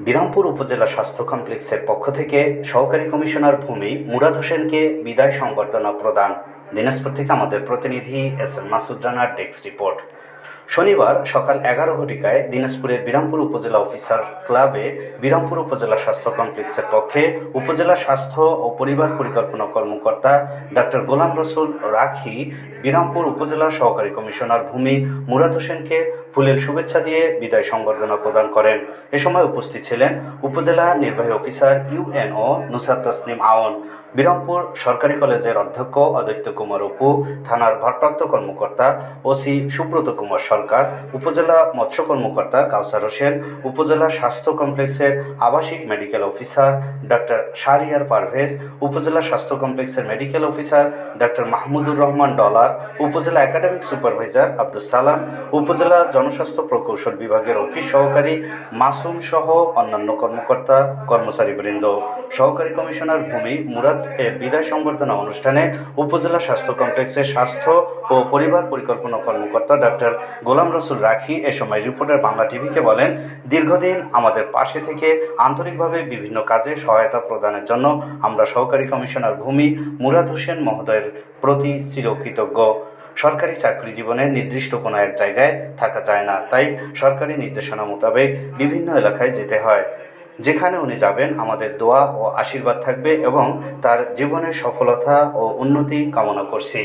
বিরামপুর উপজেলা স্বাস্থ্য কমপ্লেক্সের পক্ষ থেকে সহকারী কমিশনার ভূমি মুরাদ হোসেনকে বিদায় সংবর্ধনা প্রদান। দিনাজপুর থেকে আমাদের প্রতিনিধি এস এম মাসুদ রানার ডেস্ক রিপোর্ট। শনিবার সকাল এগারো ঘটিকায় দিনাজপুরের বিরামপুর উপজেলা অফিসার ক্লাবে বিরামপুর উপজেলা স্বাস্থ্য কমপ্লেক্সের পক্ষে উপজেলা স্বাস্থ্য ও পরিবার পরিকল্পনা কর্মকর্তা ডাক্তার গোলাম রসুল রাখি বিরামপুর উপজেলা সহকারী কমিশনার ভূমি মুরাদ হোসেনকে ফুলের শুভেচ্ছা দিয়ে বিদায় সংবর্ধনা প্রদান করেন। এ সময় উপস্থিত ছিলেন উপজেলা নির্বাহী অফিসার ইউএনও নুসার তসনিম আওন, বিরামপুর সরকারি কলেজের অধ্যক্ষ অদৈত্য কুমার অপু, থানার ভারপ্রাপ্ত কর্মকর্তা ওসি সুব্রত কুমার সরকার, উপজেলা মৎস্য কর্মকর্তা কাউসার হোসেন, উপজেলা স্বাস্থ্য কমপ্লেক্সের আবাসিক medical officer doctor Shahriar Parvez, উপজেলা স্বাস্থ্য কমপ্লেক্সের medical officer doctor Mahmudur Rahman Dollar, উপজেলা একাডেমিক সুপারভাইজার আব্দুল সালাম, উপজেলা জনস্বাস্থ্য প্রকৌশল বিভাগের অফিস সহকারী মাসুম সহ অন্যান্য কর্মকর্তা, কর্মচারীবৃন্দ। সহকারী কমিশনার ভূমি মুরাদ এর বিদায় সংবর্ধনা অনুষ্ঠানে উপজেলা স্বাস্থ্য কমপ্লেক্সের স্বাস্থ্য ও পরিবার পরিকল্পনা কর্মকর্তা ডাক্তার গোলাম রসুল রাখি এ সময় রিপোর্টার বাংলা টিভিকে বলেন, দীর্ঘদিন আমাদের পাশে থেকে আন্তরিকভাবে বিভিন্ন কাজে সহায়তা প্রদানের জন্য আমরা সহকারী কমিশনার ভূমি মুরাদ হোসেন মহোদয়ের প্রতি চিরকৃতজ্ঞ। সরকারি চাকরি জীবনে নির্দিষ্ট কোনো এক জায়গায় থাকা যায় না। তাই সরকারি নির্দেশনা মোতাবেক বিভিন্ন এলাকায় যেতে হয়। যেখানে উনি যাবেন, আমাদের দোয়া ও আশীর্বাদ থাকবে এবং তার জীবনের সফলতা ও উন্নতি কামনা করছি।